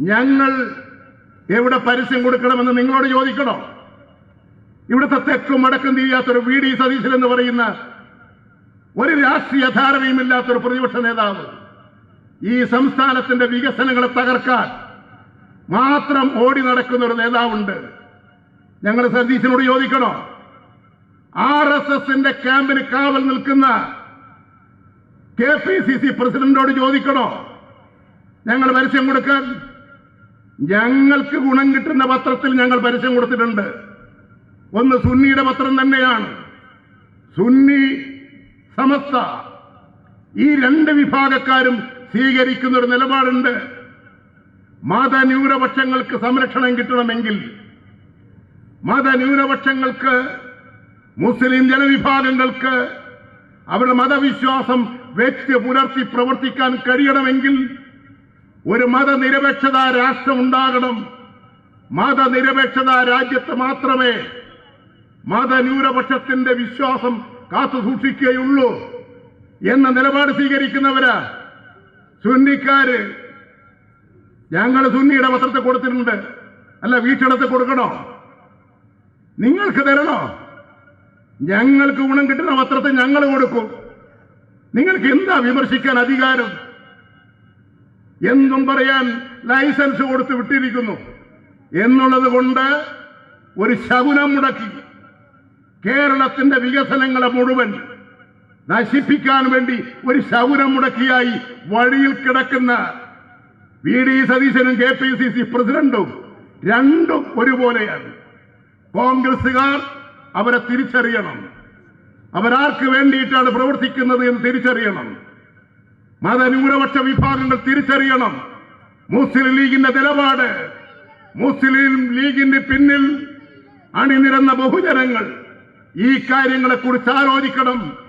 ഞങ്ങൾ എവിടെ പരസ്യം കൊടുക്കണമെന്ന് നിങ്ങളോട് ചോദിക്കണോ? ഇവിടുത്തെ തെക്കും അടക്കം തിരിയാത്തൊരു വി ഡി സതീശൻ എന്ന് പറയുന്ന ഒരു രാഷ്ട്രീയ ധാരണയുമില്ലാത്തൊരു പ്രതിപക്ഷ നേതാവ് ഈ സംസ്ഥാനത്തിന്റെ വികസനങ്ങളെ തകർക്കാൻ മാത്രം ഓടി നടക്കുന്ന ഒരു നേതാവുണ്ട്. ഞങ്ങൾ സതീശനോട് ചോദിക്കണോ? ആർ എസ് എസിന്റെ ക്യാമ്പിന് കാവൽ നിൽക്കുന്ന കെ പി സി സി പ്രസിഡന്റോട് ചോദിക്കണോ? ഞങ്ങൾ പരസ്യം കൊടുക്കാൻ ഞങ്ങൾക്ക് ഗുണം കിട്ടുന്ന പത്രത്തിൽ ഞങ്ങൾ പരസ്യം കൊടുത്തിട്ടുണ്ട്. ഒന്ന് സുന്നിയുടെ പത്രം തന്നെയാണ്. സുന്നി സമസ്ത. ഈ രണ്ട് വിഭാഗക്കാരും സ്വീകരിക്കുന്ന ഒരു നിലപാടുണ്ട് മതന്യൂനപക്ഷങ്ങൾക്ക് സംരക്ഷണം കിട്ടണമെങ്കിൽ മതന്യൂനപക്ഷങ്ങൾക്ക് മുസ്ലിം ജനവിഭാഗങ്ങൾക്ക് അവരുടെ മതവിശ്വാസം വ്യക്തി പുലർത്തി പ്രവർത്തിക്കാൻ കഴിയണമെങ്കിൽ ഒരു മതനിരപേക്ഷത രാഷ്ട്രം ഉണ്ടാകണം. മതനിരപേക്ഷത രാജ്യത്ത് മാത്രമേ മതന്യൂനപക്ഷത്തിന്റെ വിശ്വാസം കാത്തു സൂക്ഷിക്കുകയുള്ളൂ എന്ന നിലപാട് സ്വീകരിക്കുന്നവരാ സുന്നിക്കാര്. ഞങ്ങൾ സുന്നിയുടെ പത്രത്തിൽ കൊടുത്തിട്ടുണ്ട്. അല്ല വീട്ടിടത്ത് കൊടുക്കണോ? നിങ്ങൾക്ക് തരണോ? ഞങ്ങൾക്ക് ഗുണം കിട്ടുന്ന പത്രത്തെ ഞങ്ങൾ കൊടുക്കും. നിങ്ങൾക്ക് എന്താ വിമർശിക്കാൻ അധികാരം? എന്തും പറയാൻ ലൈസൻസ് കൊടുത്ത് വിട്ടിരിക്കുന്നു. എന്നുള്ളത് കൊണ്ട് ഒരു ശകുനം മുടക്കി. കേരളത്തിന്റെ വികസനങ്ങളെ മുഴുവൻ നശിപ്പിക്കാൻ വേണ്ടി ഒരു ശകുനം മുടക്കിയായി വഴിയിൽ കിടക്കുന്ന വി ഡി സതീശനും കെ പി സി സി പ്രസിഡന്റും രണ്ടും ഒരുപോലെയാണ്. കോൺഗ്രസുകാർ അവരെ തിരിച്ചറിയണം. അവരാർക്ക് വേണ്ടിയിട്ടാണ് പ്രവർത്തിക്കുന്നത് എന്ന് തിരിച്ചറിയണം. മതന്യൂനപക്ഷ വിഭാഗങ്ങൾ തിരിച്ചറിയണം. മുസ്ലിം ലീഗിന്റെ നിലപാട്. മുസ്ലിം ലീഗിന്റെ പിന്നിൽ അണിനിരന്ന ബഹുജനങ്ങൾ. ഈ കാര്യങ്ങളെ കുറിച്ച് ആലോചിക്കണം.